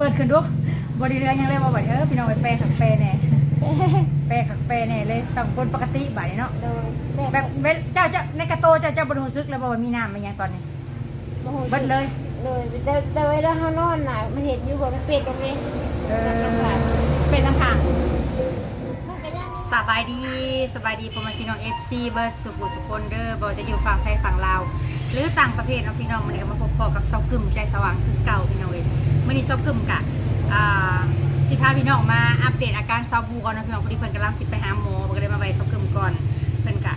เปิดขึ้นดูบริเรือยังเลยว่าบ่เออพี่น้องไปแปลขักแปลแหน่แปลขักแปลแหน่เลยสองคนปกติบ่เนาะโดยแบบเวลเจ้าเจ้าในกระโตเจ้าเจ้าบ่รู้สึกแล้วบ่ว่ามีน้ำมันยังตอนนี้โมโหเบิดเลย โดยแต่แต่เวลาเฮานอนน่ะมันเห็นอยู่บ่มันเป็ดตรงนี้เออเป็นน้ำทางมันก็ยังสบายดีสบายดีพ่อแม่พี่น้อง FC เบิร์ดสุขุสุคนเด้อบ่จะอยู่ฝั่งไทยฝั่งลาวหรือต่างประเทศเนาะพี่น้องมื้อนี้ก็มาพบพอกับซอกกึ่มใจสว่างคือเก่าพี่น้องเอ้ย มื้อนี้ซอกกึ่มกะอ่าสิพาพี่น้องมาอัปเดตอาการซาวบูก่อนนะพี่น้องพอดีเพิ่นกำลังสิไปหาหมอเพิ่นก็เลยมาไว้ซอกกึ่มก่อนเพิ่นกะ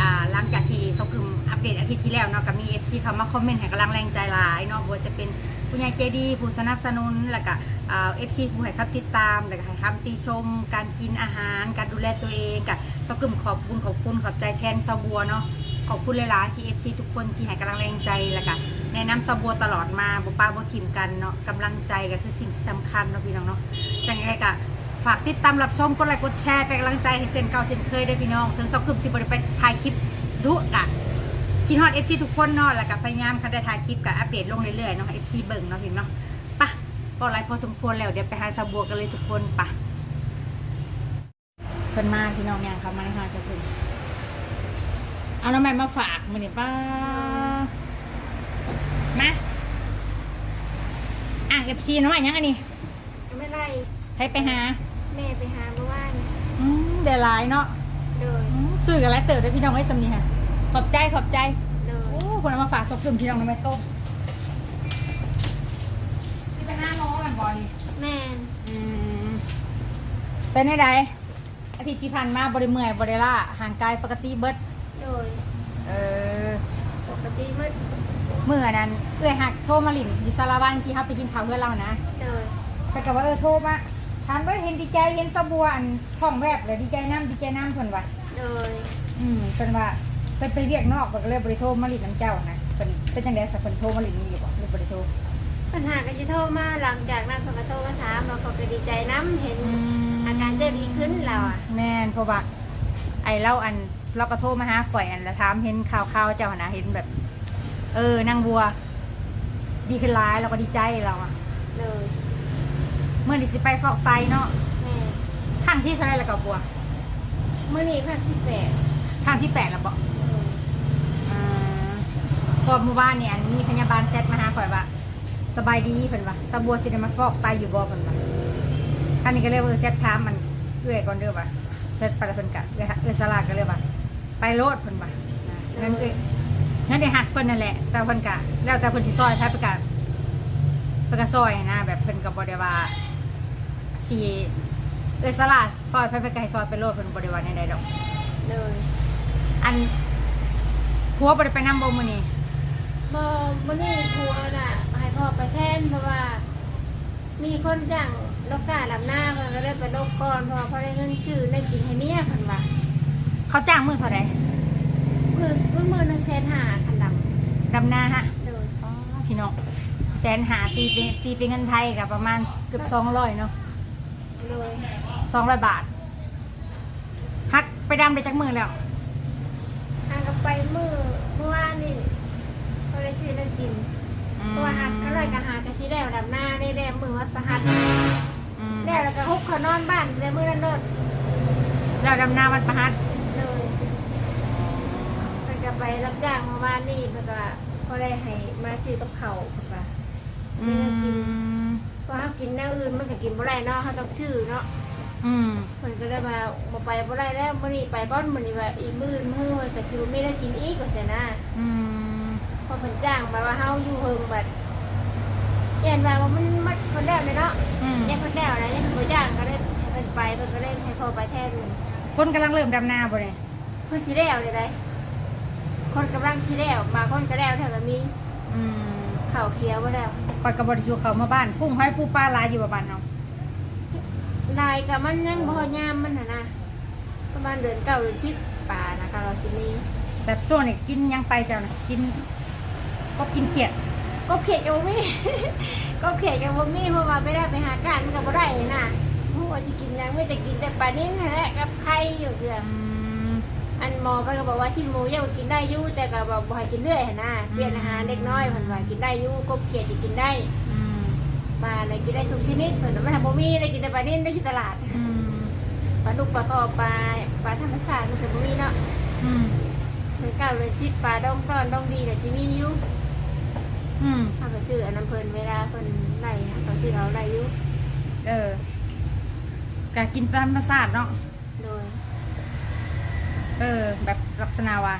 อ่าหลังจากที่ซอกกึ่มอัปเดตอาทิตย์ที่แล้วเนาะก็มี FC เขามาคอมเมนต์ให้กำลังแรงใจหลายเนาะบ่ว่าจะเป็นผู้ใหญ่ใจดีผู้สนับสนุนแล้วก็อ่า FC ผู้ให้คำติดตามแล้วก็ให้คำติชม การกินอาหาร การดูแลตัวเองกับซอกกึมขอบคุณขอบคุณขอบใจแทนซาบัวเนาะ ขอบคุณหลายๆที่ FC ทุกคนที่ให้กำลังแรงใจแล้วก็แนะนำซาบัวตลอดมาบ่ป้าบทิมกันเนาะกำลังใจก็คือสิ่งสำคัญเนาะพี่น้องเนาะจังไงก็ฝากติดตามรับชมกดไลค์กดแชร์เป็นกำลังใจให้เซนเก่าเซนเคยด้วยพี่น้อง ถึงซอกกึมสิบ่ได้ไปถ่ายคลิปดุกะคิดฮอด FC ทุกคนเนาะแล้วก็พยายามคันได้ถ่ายคลิปก็อัปเดตลงเรื่อยๆเนาะให้ FC เบิ่งเนาะพี่น้องเนาะไปะพอไลฟ์พอสมควรแล้วเดี๋ยวไปหาซาบัวกันเลยทุกคนปะเพิ่นมาพี่น้องยังครับมาในห้างจะถึง เอาน้ำมันมาฝากมือนี่ป้ามาอ่างเอฟซีน้อยยังอันนี้ไม่ไรให้ไปหา แม่ไปหาเมื่อวานอืมเดี๋ยวหลายเนาะโดยอืมซื้อกันแล้วเติบได้พี่น้องไว้สำนีค่ะขอบใจขอบใจ โดยโอ้คนเอามาฝากสกกึมพี่น้องในแม่โต๊ะสิไปห้าโมงมันบอนี่ แม่อืมเป็นไงใดอาทิตย์ที่ผ่านมาบริเมื่อยบริล่าห่างกายปกติเบิด โดยเออปกติมันเมื่อนั้นเอื้อยหักโทรมาหลินอยู่สารวันที่เขาไปกินข้าวเพื่อนเรานะโดยไปกับว่าเออโทรมาถามว่าเห็นดีใจเห็นสะบัวอันท้องแวบเลยดีใจน้ำดีใจน้ำเพิ่นว่าโดยอืมเพิ่นว่าเพิ่นไปเรียกนอกเพิ่นก็เลยบริโทรมาหลินน้ำเจ้านะเพิ่นเป็นจังได๋สักเพิ่นโทรมาหลินนี่อยู่บ่หรือบริโทรปัญหาก็จะโทรมาหลังจากนั้นเขาก็โทรมาถามเราเขาก็ดีใจน้ำเห็นอาการเริ่มดีขึ้นแล้วอะแม่นเพราะว่าไอ้เล่าอัน เราก็โทรมาหาข่อยอันแล้วถามเห็นข่าวๆเจ้าหั่นนะเห็นแบบ เออนางบัว ดีขึ้นหลายเราก็ดีใจเราอะโดยเมื่อนี้สิไปฟอกไตเนาะแม่ครั้งที่เท่าไหร่แล้วก็บัวเมื่อนี้ครั้งที่แปดครั้งที่แปดแล้วบ่โดยอ่าพอเมื่อวานเนี่ยอันมีพยาบาลแซดมาหาข่อยว่าสบายดีเพิ่นว่าสะบัวสิได้มาฟอกไตอยู่บ่เพิ่นว่าท่านนี้ก็เลยว่าเออแซดถามมันเอื้อยก่อนเด้อว่าแซดไปแล้วเพิ่นก็เอื้อยเอื้อยสลากก็เลยว่า ไปโลดเพิ่นว่านะงั้นเอ้ยงั้นได้หักเพิ่นนั่นแหละ แต่เพิ่นก็แล้วแต่เพิ่นสิซอยถ้าเพิ่นก็เพิ่นก็ซอยนะ แบบเพิ่นก็บ่ได้ว่าสิเอื้อยสลากซอยเพิ่นเพิ่นก็ให้ซอยไปโลดเพิ่นบ่ได้ว่าแนวใดดอกโดยอันผัวบ่ได้ไปนำบ่มื้อนี้บอมื่อนี้ครัวน่ะให้พ่อไปแทนเพราะว่า มีคนจ้างลกกาลำหน้ามันก็เลยไปลกก่อนเพราะว่าเขาได้เงินชื่อได้กินให้เมียคันว่า เขาจ้างมื้อเท่าใดคือเมื่อมือนึงเซนหาคันดดำนาฮะำโดยพี่น้องแสนหาตีเป็นตีเป็นเงินไทยกับประมาณเกือบสองร้อยเนาะโดยสองร้อยบาทฮักไปดำได้จากมือแล้ว หากับไปมือเมื่อวานนี่เขาได้ซื้อได้กินเพราะว่าหาก็เลยก็หากระชี้แล้วดำหน้าได้แดมมือวัดประหัดอืมแล้วแล้วก็ฮุบเขานอนบ้านในมือนั้นโดดแล้วดำนาวันประหัดเลยมันก็ ไปรับจ้างเมื่อวานนี่มันก็เขาได้ให้มาซื้อกับเขาวคันว่าอืมเพราะเขากินแนวอื่นมันก็กินบ่ได้เนาะเขาต้องซื้อเนาะอืมเพิ่นก็เลยมาบ่ไปบ่ได้แล้วมื้อนี้ไปก่อนมื้อนี้ว่าอีกมื้อมื้อมันก็สิบ่มีได้กินอีกก็เสียนะอืมเพอเพิ่นจ้างมาว่าเฮาอยู่เฮิงบัดเห็นว่ามันมันเพิ่นแล้วเลยเนาะอืมยังเพิ่นแล้วนะยังบ่จ้างก็ได้ให้เพิ่นไปเพิ่นก็ได้ให้พ่อไปแทนเลยคนกำลังเริ่มดำนาบ่เนี่ยเพิ่นสิแล้วเลยได้ คนกำลังสิแล้วมาคนก็แล้วแถวก็มีอืมข้าวเขียวบ่แล้วคอยกับบริชูเขามาบ้าน กุ้งห้อยปูปลาหลายอยู่ประมาณเนาะลายก็มันยังบ่ยามมันน่ะนะประมาณเดือนเก้าเดือน10ป่านะคะเราสิมีแบบช่วงนี้กินยังไปเจ้านะกินก็กินเขียดก็เขตยังบ่มี ก็เขตยังบ่มีเพราะว่าไม่ได้ไปหาการมันก็บ่ได้นะเพราะว่าที่กินยังไม่แต่กินแต่ปลานิ่นนั่นแหละกับไข่อยู่เดืออืม อันหมอเพิ่นก็บอกว่าชิ้นหมูยังกินได้อยู่แต่ก็บอกบ่ให้กินเรื่อยหั่นนะเปลี่ยนอาหารเล็กน้อยเพิ่นว่ากินได้อยู่กบเขียดสิกินได้อืมบปลาอะไรกินได้ทุกชนิดเพิ่นน่ะไม่ทำบ่มีได้กินแต่ปลานิ่นได้กินตลาดอืมปลาดุกปลากรอบปลาปลาธรรมชาติมันก็บ่มีเนาะอืมเพิ่นก้าวเลยชิดปลาดองต้อนดองดีน่ะสิมีอยู่อืมถ้าไปซื้ออันนั้นเพิ่นเวลาเพิ่นไล่เขาซื้อเอาไล่อยู่เออกะกินตามธรรมชาติเนาะโดย เออ แบบลักษณะว่า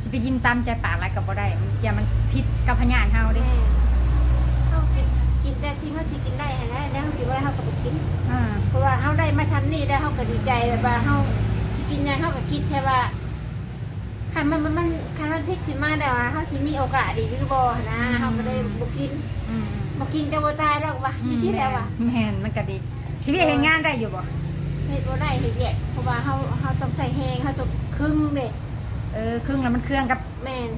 สิไปกินตามใจปากอะไรกับบ่ได้มันอย่ามันพิษกับพญานเฮาเด้แม่เฮากินกินได้ที่เฮาสิกินได้หั้นนะแล้วเฮาสิบ่ได้เฮาก็บ่กิน อ่า เพราะว่าเฮาได้มาทำนี่ได้เฮาก็ดีใจแบบว่าเฮาสิกินหยังเฮาก็คิดแค่ว่าคันมันมันมันคันมันพลิกขึ้นมาได้ว่าเฮาสิมีโอกาสดีหรือบ่นะเฮาก็เลยบ่กินอืมบ่กินก็บ่ตายดอกว่ะอยู่ซี่แล้วว่ะแม่นมันก็ดี ที่พี่เห็นงานได้อยู่บ่ เฮ็ดบ่ได้เฮ็ดแยกเพราะว่าเฮาเฮาต้องใส่แฮงเฮาต้องครึ่งเด้เออครึ่งแล้วมันเครื่องกับแม่น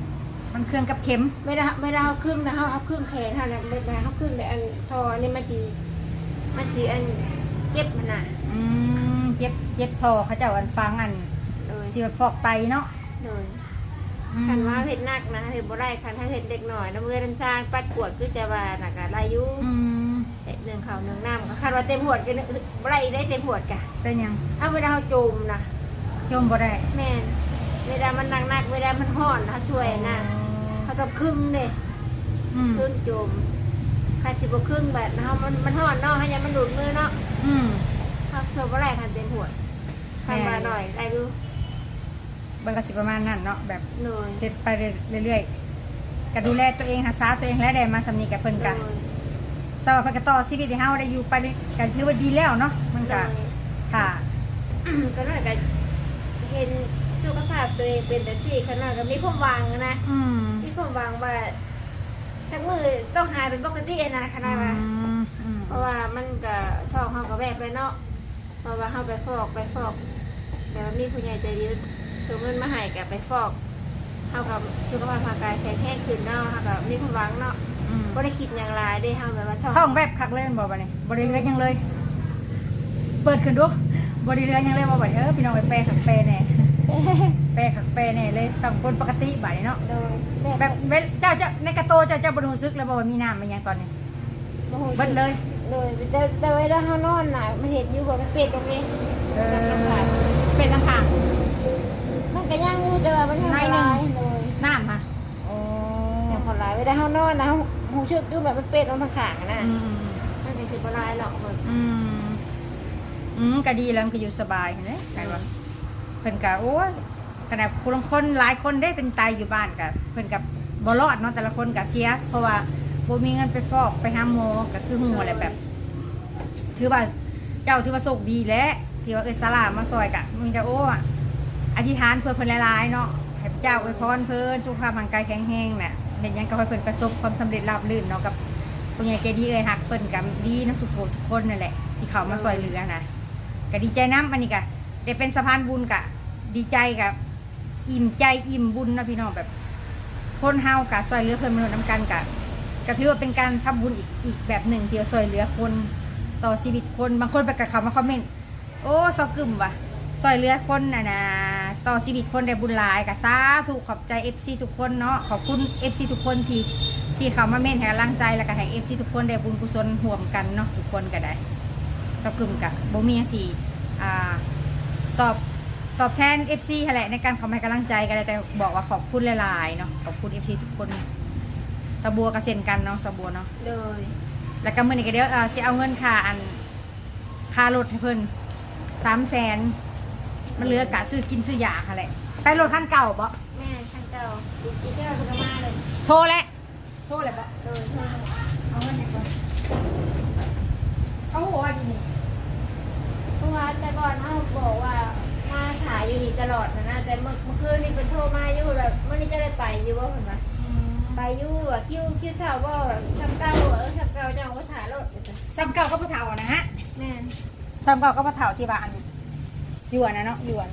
มันเครื่องกับเข็มไม่ได้ไม่ได้เฮาครึ่งนะเฮาเฮาครึ่งแขนเฮาน่ะไม่ได้เฮาครึ่งแต่อันทอนี่มันสิมันสิอันเจ็บมันน่ะอืมเจ็บเจ็บทอเขาเจ้าอันฟังอันเลยที่ว่าฟอกไตเนาะเลยอืมคันว่าเฮ็ดหนักนะเฮ็ดบ่ได้คันถ้าเฮ็ดเด็กหน่อยน้ำมือน้ำซางปัดกวดคือจะว่าน่ะก็ได้อยู่อืม เฮ็ดเรื่องข้าวเรื่องน้ำก็คันว่าเต็มหวดก็บ่ได้ได้เต็มหวดกะเป็นหยังเอาเวลาเฮาจมนะจมบ่ได้แม่นเวลามันหนักๆเวลามันร้อนเฮาช่วยนะเฮาต้องครึ่งเด้อืมครึ่งจมคันสิบ่ครึ่งแบบเฮามันมันร้อนเนาะให้ยังมันดูดมือเนาะอืมเฮาช่วยบ่ได้คันเต็มหวดคันว่าหน่อยได้ดูเบิ่งก็สิประมาณนั้นเนาะแบบหน่อยเฮ็ดไปเรื่อยๆก็ดูแลตัวเองหาษาตัวเองและได้มาสำนีกับเพิ่นหกัน่ นอยสำหรับเพิ่นก็ต่อชีวิตให้เฮาได้อยู่ไปกันถือว่าดีแล้วเนาะมันหน่ก็อยค่ะ ก็น่าจะเห็นสุขภาพตัวเองเป็นแต่ที่ขนาดก็มีความหวังนะอืมมีความหวังว่าสักมือต้องหายเป็นปกตินะขนาดว่าอืมอืมเพราะว่ามันก็ท้องเขาก็แวบไปเนาะเพราะว่าเขาไปฟอกไปฟอกแต่ว่ามีผู้ใหญ่ใจดีส่งเงินมาให้กับไปฟอกเขากับสุขภาพร่างกายแข็งแรงขึ้นเนาะเขากับมีความหวังเนาะ อืมก็ได้คิดอย่างไรได้เขาแบบว่าท้องท้องแบบคักเลยแม่นบ่บัดนี้บ่ได้เหลือหยังเลย เปิดขึ้นดูบ่ได้เหลือหยังเลยบ่บัดนี้เออพี่น้องไปแปลคักแปลแหน่แปลคักแปลแหน่เลยสองคนปกติบัดนี้เนาะโดยแบบเวลเจ้าเจ้าในกระโตเจ้าเจ้าบ่รู้สึกแล้วบ่ว่ามีน้ำมันหยังตอนนี้โอ้โหเบิดเลยเลยแต่แต่เวลาเขานอนน่ะมันเห็นอยู่ว่ามันเป็ดตรงนี้เออเป็นทางข้างมันก็ย่างอยู่แต่ว่ามันยังน้อยหนึ่งลายเลยน้ำค่ะโอ้ยังพอลายเวลาเขานอนนะ หูชึกอยู่แบบมันเป็ดลงทางขางอะนะอืมมันก็สิบลายหรอกมันอืมอืมก็ดีแล้วมันก็อยู่สบายเห็นไหมไงวะเพิ่นก็โอ้ยขนาดผู้ลางคนหลายคนได้เป็นตายอยู่บ้านกับเพิ่นกับบ่รอดเนาะแต่ละคนก็เสีย เพราะว่าบ่มีเงินไปฟอกไปหาหมอก็คือหัวอะไรแบบ ถือว่าเจ้าถือว่าโชคดีแหล้วที่ว่าเออสลามาซอยกะมึงจะโอ้อะอธิษฐานเพื่อเพิ่นหลายๆเนาะให้พระเจ้าอวยพรเพิ่นสุขภาพร่างกายแข็งแรงน่ะ เห็นยังก็ให้เพิ่นประสบความสำเร็จราบรื่นเนาะกับผู้ใหญ่ใจดีเอ้ยฮักเพิ่นกับดีนะทุกคนทุกคนนั่นแหละ ที่เขามาซอยเหลือนะก็ดีใจน้ำอันนี้กะได้เป็นสะพานบุญกะ ดีใจกับอิ่มใจอิ่มบุญนะพี่น้องแบบคนเฮากะซอยเหลือเพิ่นมนุษย์น้ำกันกะก็ถือว่าเป็นการทำบุญอีกอีกแบบหนึ่งที่ว่าซอยเหลือคนต่อชีวิตคนบางคนไปกับเขามาคอมเมนต์โอ้ซอกกึมว่ะ ซอยเรือคนน่ะนะต่อชีวิตคนได้บุญหลายกับซาถูกขอบใจ FC ทุกคนเนาะขอบคุณ FC ทุกคนที่ที่เขามาเม่นให้กำลังใจแล้วก็ให้ FC ทุกคนได้บุญกุศลห่วมกันเนาะทุกคนก็ได้ซอกกึมกับโบมีสิอ่าตอบตอบแทน FC หั่นแหละในการเขามาให้กำลังใจกันแต่บอกว่าขอบคุณหลายๆเนาะขอบคุณ FC ทุกคนสะบัวกับเซ็นกันเนาะสะบัวเนาะเลยแล้วก็มื่อนี้ก็เดี๋ยวเอ่อสิเอาเงินค่าอันค่ารถให้เพิ่นสามแสน มันเหลือกะซื้อกินซื้อยาค่ะแหละไปรถคันเก่าบ่แม่ท่านเจ้าอีกเจ้าเป็นมาเลยโทรแล้วโทรแล้วบ่เลยเอาเงินให้ก่อนเขาบอกว่าอยู่นี่เพราะว่าแต่ก่อนเขาบอกว่ามาถ่ายอยู่นี่ตลอดนะนะแต่เมื่อเมื่อคืนนี่เป็นโทรมาอยู่แบบเมื่อนี้จะได้ไปอยู่ว่าเห็นไหมไปอยู่อะคิวคิวเศร้าว่าทำเก่าเออทำเก่าจะเอาไว้ถ่ายรถซ้ำเก่าก็พระเฒ่าอะนะฮะแม่นซ้ำเก่าก็พระเฒ่าที่บ้านอยู่ อันนะเนาะอยู่อัน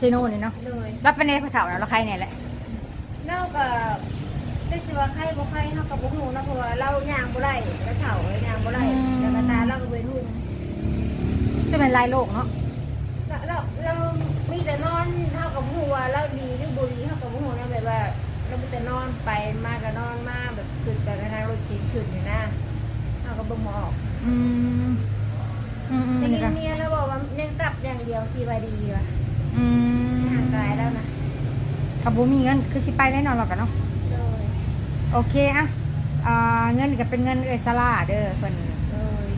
ซีโน่นี่เนาะเลยรับไปในพระเฒ่าแล้วเราใครเนี่ยแหละนอกจากได้สิว่าใครบ่ใครเฮากับบ่ฮู้นะเพราะว่าเราย่างบ่ได้กระเฒ่าเลยย่างบ่ได้แล้วก็ตาเราก็เป็นหุ่นจะเป็นลายโลกเนาะเราเราเรามีแต่นอนเฮากับบ่ฮู้ว่าเราดีหรือบ่ดีเฮากับบ่ฮู้นะแบบว่า เรามีแต่นอนไปมาก็นอนมาแบบขึ้นกันนะรถชินขึ้นนี่นะเบิ่งบ่ออก อืมอืมอืม แต่ นี่ นี่ ก็ เมียแล้วบอกว่ายังตับอ ย่างเดียวที่ว่าดีว่ะอืมห่างกายแล้วนะขับบูมีเงินคือสิไปแน่นอนหรอกกันเนาะโดยโอเคอะอ่าเงินก็เป็นเงินเอยซาลาเด้อเพิ่นโดย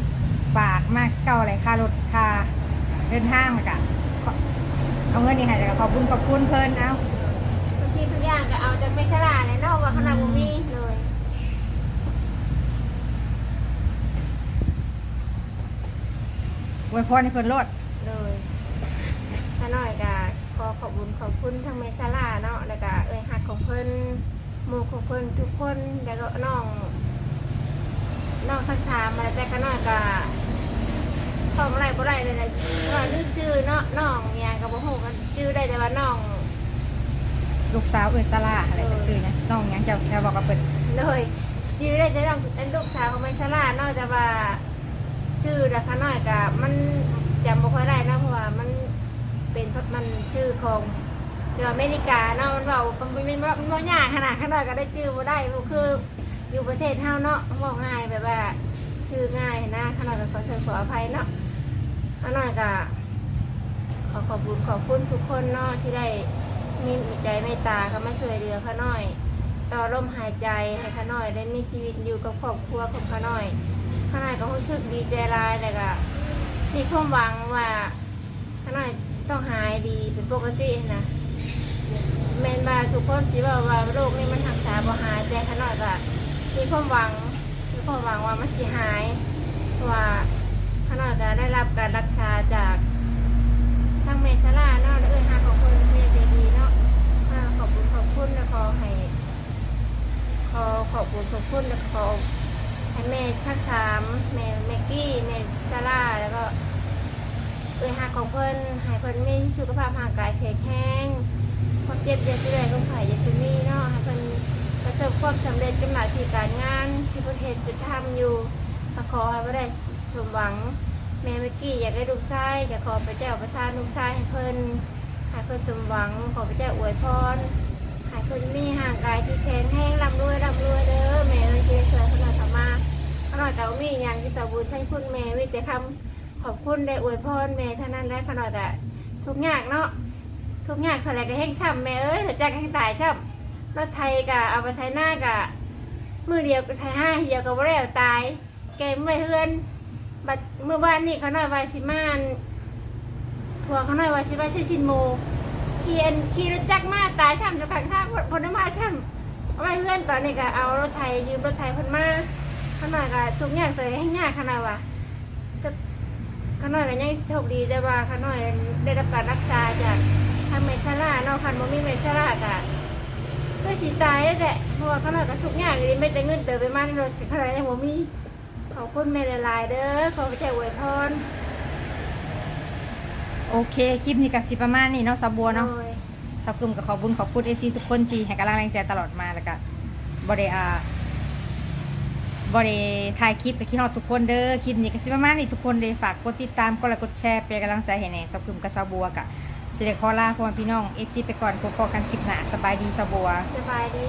ฝากมากเก่าอะไรค่ารถค่าเดินทางมากะขอเอาเงินนี่ให้แล้วก็ขอบคุณขอบคุณเพิ่นเอาทุกทีทุกอย่างก็เอาจากไม่ฉลาดเลยเนาะว่าขนาดบ่มีเลยอวยพรให้เพิ่นโลดเลย ถ้าน้อยก็ขอขอบคุณขอบคุณทั้งเมซาลาเนาะแล้วก็เอ้ยหักของเพิ่นหมู่ของเพิ่นทุกคนแล้วก็น้องน้องทั้งสามมาแต่ก็น้อยก็ตอบอะไรบ่ได้เลยนะว่านึกชื่อเนาะน้องเนี่ยก็บ่ฮู้กันชื่อได้แต่ว่าน้องลูกสาวเอยซาลาอะไรก็ซื้อนะน้องหยังเจ้าแค่บอกกับเพิ่นเลยชื่อได้แต่น้องเป็นลูกสาวของเมซาลาเนาะแต่ว่าชื่อราคาน้อยก็มันจำบ่ค่อยได้นะเพราะว่ามัน เป็นพราะมันชื่อของเดี๋ยวอเมริกาเนาะมันบอกมันเป็นว่ามันว่ายากขนาดขนาดก็ได้ชื่อมาได้คือ อยู่ประเทศเท่าเนาะบอกง่ายแบบว่า ชื่อง่ายนะขนาดก็ขอเชิญขออภัยเนาะอันนั้นก็ขอขอบคุณขอบคุณทุกคนเนาะที่ได้มีใจเมตตาเขามาช่วยเหลือเขาหน่อย ต่อลมหายใจให้เขาหน่อยได้มีชีวิตอยู่กับครอบครัวของเขาหน่อยขนาดก็รู้สึกดีใจร้ายแต่ก็มีความหวังว่าขาน่อย ต้องหายดีเป็นปกตินะแมนบาทุกคนที่ว่าว่าโรคนี้มันรักษาบ่หายแต่ขนาดว่ามีความหวังมีความหวังว่ามันสิหายว่าขนาดจะได้รับการรักษาจากทางเมซาลาเนาะเอ้ยหาของคนเมียใจดีเนาะอ่าขอบคุณขอบคุณและขอให้ขอขอบคุณขอบคุณและขอให้แม่ทั้งสามแม่แม็กกี้แม่ซาร่าแล้วก็ เอ้ยหาของเพิ่นให้เพิ่นมีสุขภาพร่างกายแข็งแรงความเจ็บอยาจะได้ลงไผ่ยาจะมีเนาะให้เป็นประสบความสำเร็จกับหน้าที่การงานที่ประเทศเป็นทำอยู่ก็ขอให้บ่ได้สมหวัง แม่เมื่อกี้อยากได้ลูกชายจะขอพระเจ้าประทานลูกชายให้เพิ่นให้เพิ่นสมหวังขอพระเจ้าอวยพรให้เพิ่นมีห่างกายที่แข็งแรงร่ำรวยร่ำรวยเด้อแม่เลยเชื่อเชื่อขนาดธรรมาขนาดเก่ามีอย่างที่ตะบุญให้คุณแม่วิแต่คำ ขอบคุณได้อวยพรแม่เท่านั้นและขนาดอะทุกอย่างเนาะทุกอย่างเท่าไรก็แห้งช้ำแม่เอ้ยหลังจากแห้งตายช้ำรถไทยกะเอาไปไทยหน้ากะมือเดียวก็ไทยห้าเหี่ยวก็บ่ได้เอตายแกไม่เฮือนบัดเมื่อวานนี่เขาหน้อยวาสิมานผัวเขาหน้อยวาสิมาชื่อชินโมขี่นขี่รถจักรมาตายช้ำอยู่ข้างทางพนมาช้ำเอาไปเฮือนตอนนี้ก็เอารถไทยยืมรถไทยพิ่นมาขนาดก็ทุกอย่างใส่ให้งยากขนาดว่า ขนาดก็ยังโชคดีแต่ว่าขนาดได้รับการรักษาจากทางเมทาร่าเนาะคันบ่มีเมทาร่ากะก็สิตายแล้วแหละเพราะว่าเขาหน่อยก็ทุกอย่างเลยไม่แต่เงินเติมไปมากรถขนาดยังบ่มีขอบคุณแม่หลายๆเด้อขอพระเจ้าอวยพรโอเค คลิปนี้กับสิประมาณนี้เนาะสาวบัวเนาะ โดยสาวกึมกับขอบคุณขอบคุณเอซีทุกคนที่ให้กำลังแรงใจตลอดมาแล้วก็บริอา บริถ่ายคลิปกับคิดฮอดทุกคนเด้อคลิปนี้ก็สิประมาณนี้ทุกคนเลยฝากกดติดตามกดไลค์กดแชร์เป็นกำลังใจให้แน่สาวกึมกับสาวบัวกะสิเดคอลาพ่อพี่น้องเอฟซีไปก่อนพบกันคลิปหน้าสบายดีสาวบัว สบายดี